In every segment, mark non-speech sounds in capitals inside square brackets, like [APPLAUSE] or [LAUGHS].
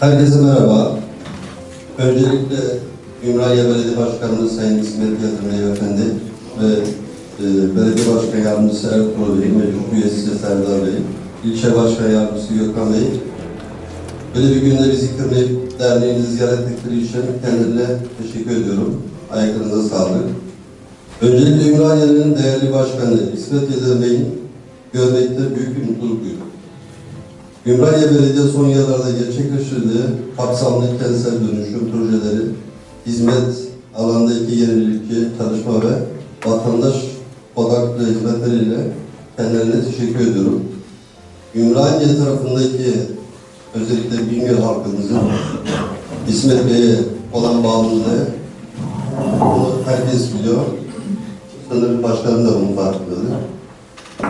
Herkese merhaba. Öncelikle Ümraniye Belediye Başkanımız Sayın İsmet Yatırım Beyefendi ve e, Belediye Başkan Yardımcısı Ertuğrul Bey, Meclis Üyesi Serdar Bey, İlçe Başkan Yardımcısı Gökhan Bey, böyle bir günde bizi kırmayıp derneğinizi ziyaret ettikleri için kendilerine teşekkür ediyorum. Ayaklarınıza sağlık. Öncelikle Ümraniye'nin değerli başkanı İsmet Yatırım Bey'in görmekte büyük bir mutluluk duydum. Ümraniye Belediye son yıllarda gerçekleştirdiği kapsamlı kentsel dönüşüm projeleri, hizmet alandaki yenilikçi çalışma ve vatandaş odaklı hizmetleriyle kendilerine teşekkür ediyorum. Ümraniye tarafındaki özellikle Bingöl halkımızın İsmet Bey'e olan bağlılığı bunu herkes biliyor. Sanırım başkanım da bunun farkındadır.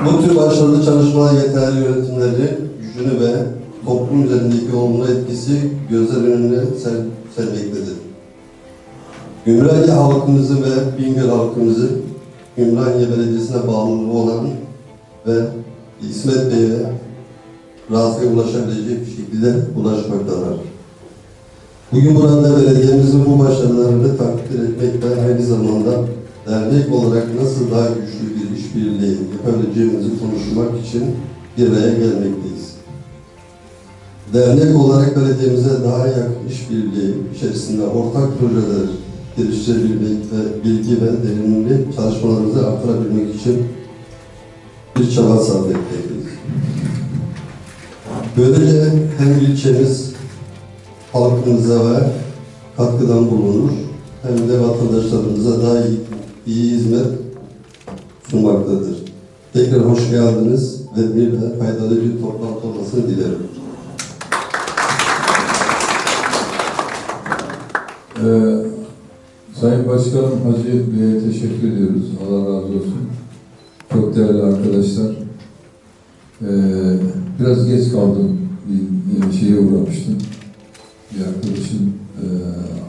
Bu tür başarılı çalışmalar yeterli yönetimleri, gücünü ve toplum üzerindeki olumlu etkisi gözler önüne ser, sermektedir. Ümraniye halkımızı ve Bingöl halkımızı Ümraniye Belediyesi'ne bağlılığı olan ve İsmet Bey'e razıya ulaşabilecek şekilde ulaşmaktalar. Bugün burada belediyemizin bu başarılarını takdir etmek ve aynı zamanda dernek olarak nasıl daha güçlü bir işbirliği yapabileceğimizi konuşmak için bir araya gelmekteyiz. Dernek olarak belediyemize daha yakın işbirliği içerisinde ortak projeler geliştirebilmek ve bilgi ve derinlik çalışmalarımızı artırabilmek için bir çaba sarf etmekteyiz. Böylece hem ilçemiz halkımıza ve katkıdan bulunur hem de vatandaşlarımıza daha iyi, iyi hizmet sunmaktadır. Tekrar hoş geldiniz ve bir faydalı bir toplantı olmasını dilerim. Ee, Sayın Başkanım Hacı Bey'e teşekkür ediyoruz. Allah razı olsun. Çok değerli arkadaşlar. Ee, biraz geç kaldım. Bir, bir şeye uğramıştım. Bir arkadaşım e,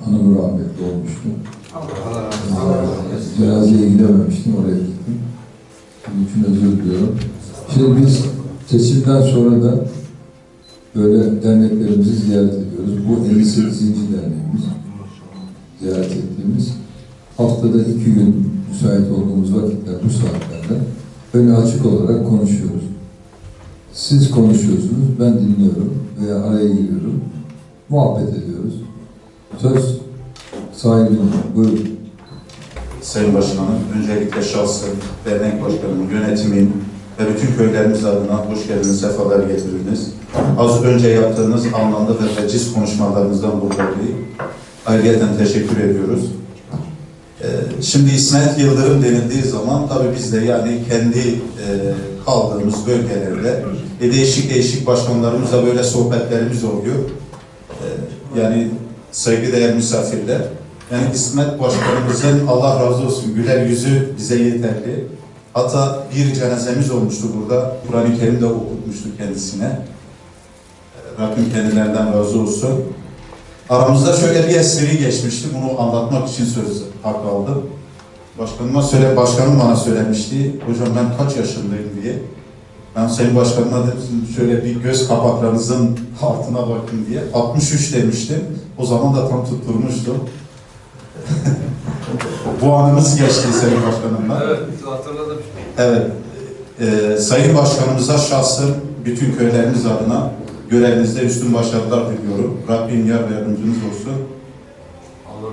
hanımı rahmetli olmuştu. Cenazeye gidememiştim, oraya gittim. Bunun için özür diliyorum. Şimdi biz seçimden sonra da böyle derneklerimizi ziyaret ediyoruz. Bu 58. derneğimiz ziyaret ettiğimiz haftada iki gün müsait olduğumuz vakitler bu saatlerde öyle açık olarak konuşuyoruz. Siz konuşuyorsunuz, ben dinliyorum veya araya giriyorum. Muhabbet ediyoruz. Söz sahibinin buyurun. Sayın Başkanım, öncelikle şahsım, dernek başkanım, yönetimin ve bütün köylerimiz adına hoş geldiniz, sefalar getirdiniz. Az önce yaptığınız anlamlı ve veciz konuşmalarınızdan dolayı ayrıca teşekkür ediyoruz. Ee, Şimdi İsmet Yıldırım denildiği zaman tabii biz de yani kendi e, kaldığımız bölgelerde değişik değişik başkanlarımızla böyle sohbetlerimiz oluyor. Ee, Yani saygıdeğer misafirler. Yani İsmet Başkanımızın Allah razı olsun güler yüzü bize yeterli. Hatta bir cenazemiz olmuştu burada. Kur'an-ı Kerim de okutmuştu kendisine. Ee, Rabbim kendilerinden razı olsun. Aramızda şöyle bir eseri geçmişti. Bunu anlatmak için söz hakkı aldım. Başkanıma söyle, başkanım bana söylemişti. Hocam ben kaç yaşındayım diye. Ben Sayın Başkanıma dedim şöyle bir göz kapaklarınızın altına bakın diye. 63 demiştim. O zaman da tam tutturmuştum. [LAUGHS] Bu anımız geçti Sayın Başkanımla. Evet, hatırladım. Evet. Ee, Sayın Başkanımıza şahsım bütün köylerimiz adına görevinizde üstün başarılar diliyorum. Rabbim yar ve yardımcınız olsun.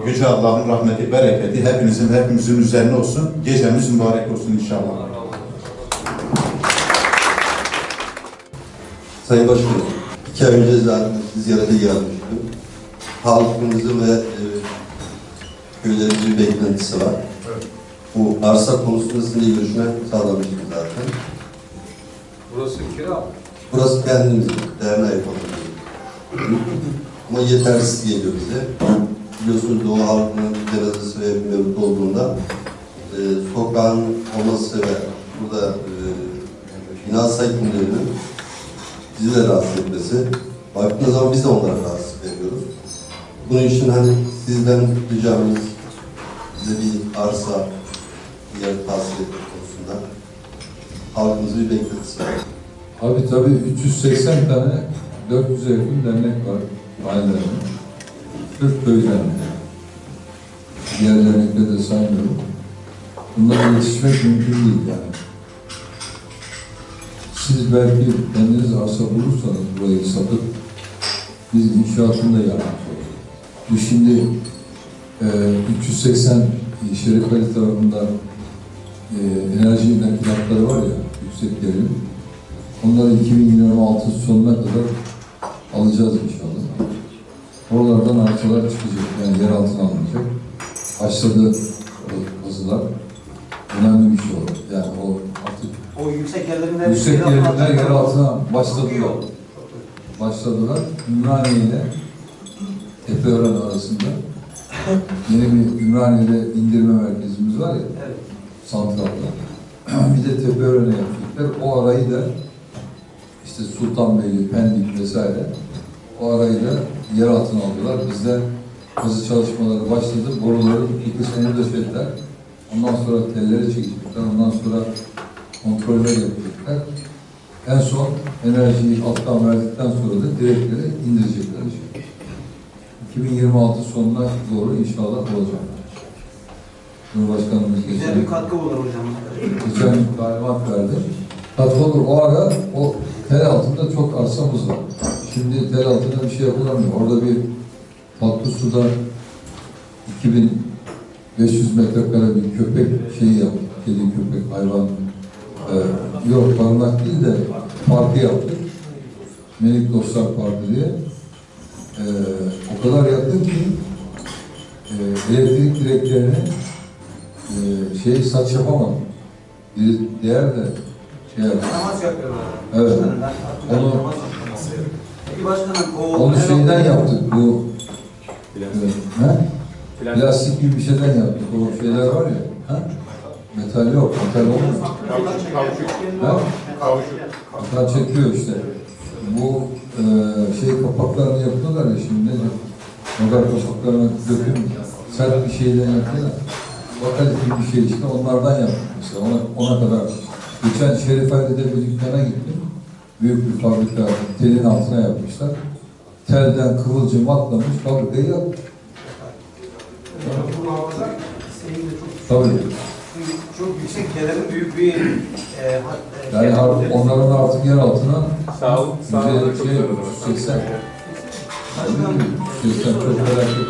Yüce Allah'ın rahmeti, bereketi hepinizin, hepimizin üzerine olsun. Gecemiz mübarek olsun inşallah. Sayın Başkanım, iki ay önce zaten ziyarete gelmiştim. Halkımızın ve e, köylerimizin beklentisi var. Bu arsa konusunda sizinle görüşme sağlamıştık zaten. Burası kira mı? Burası kendimizin, derneğe yapalım. [LAUGHS] Ama yetersiz geliyor bize. Biliyorsunuz Doğu halkının cenazesi ve mevcut olduğunda e, sokağın olması ve burada e, bina sakinlerinin bizi de rahatsız etmesi. Baktığınız zaman biz de onlara rahatsız ediyoruz. Bunun için hani sizden ricamız bize bir arsa, bir yer tahsil etmek konusunda halkımızı bir beklentisi var. Abi tabii 380 tane 400'e yakın dernek var. ailelerine, Türk köylerine, diğer dernekleri de saymıyorum. Bunlara yetişmek mümkün değil yani. Siz belki kendiniz arsa bulursanız burayı satıp biz inşaatını da yapmış oluruz. Bu şimdi e, 380 Şerif Ali tarafında e, enerji naklilatları var ya, yüksek gerilim. Onları 2026 sonuna kadar alacağız inşallah. Oralardan arsalar çıkacak, yani yer altına alınacak. Başladı o kazılar. Önemli bir şey olur. Yani o artık O yüksek yerlerinde yüksek yerler yer altına başladılar. Başladılar. Ümraniye ile Tepeören arasında yeni bir Ümraniye'de indirme merkezimiz var ya, Evet. santralda. bir de Tepeören'e yaptıklar. O arayı da işte Sultanbeyli, Pendik vesaire o arayı da yer altına aldılar. Bizde kazı çalışmaları başladı. Boruların bir kısmını döşediler. Ondan sonra telleri çekecekler. Ondan sonra kontroller yapacaklar. En son enerjiyi alttan verdikten sonra da direkleri indirecekler. 2026 sonuna doğru inşallah olacak. Cumhurbaşkanımız Güzel geçen bir katkı olur hocam. geçen talimat verdi. Katkı olur. O ara o tel altında çok arsamız var. Şimdi tel altında bir şey yapılamıyor. Orada bir tatlı suda 2500 metrekare bir köpek şeyi yaptık. Kedi, köpek, hayvan. Ee, yok barınak değil de parkı yaptık. Melik Dostlar Parkı diye. Ee, o kadar yaptık ki e, elektrik direklerini e, şey saç yapamadım. Bir değer de Namaz yapıyorlar. Evet. Başkanım, ben- Onu- namaz. Peki başkanım o... Onu şeyden yaptık bu evet, he? plastik gibi bir şeyden yaptık. O şeyler var ya. Ha? Metal yok. Metal olmuyor. Ha? Metal çekiyor işte. Bu e, şey kapaklarını yapıyorlar ya şimdi. Motor kapaklarını döküm sert bir şeyden yapıyorlar. Bakalım bir şey işte onlardan yaptık mesela. Ona, ona kadar. Geçen Şerif Ali'de bir dükkana gittim. Büyük bir fabrika telin altına yapmışlar. Telden kıvılcım atlamış fabrikayı yaptı. Bu havada senin de çok Tabii. çok yüksek yerlerin büyük bir e, e, Yani şey- artık onların artık yer altına Sağ olun. Sağ olun. Yüzde şey, 80. 80 çok felaket.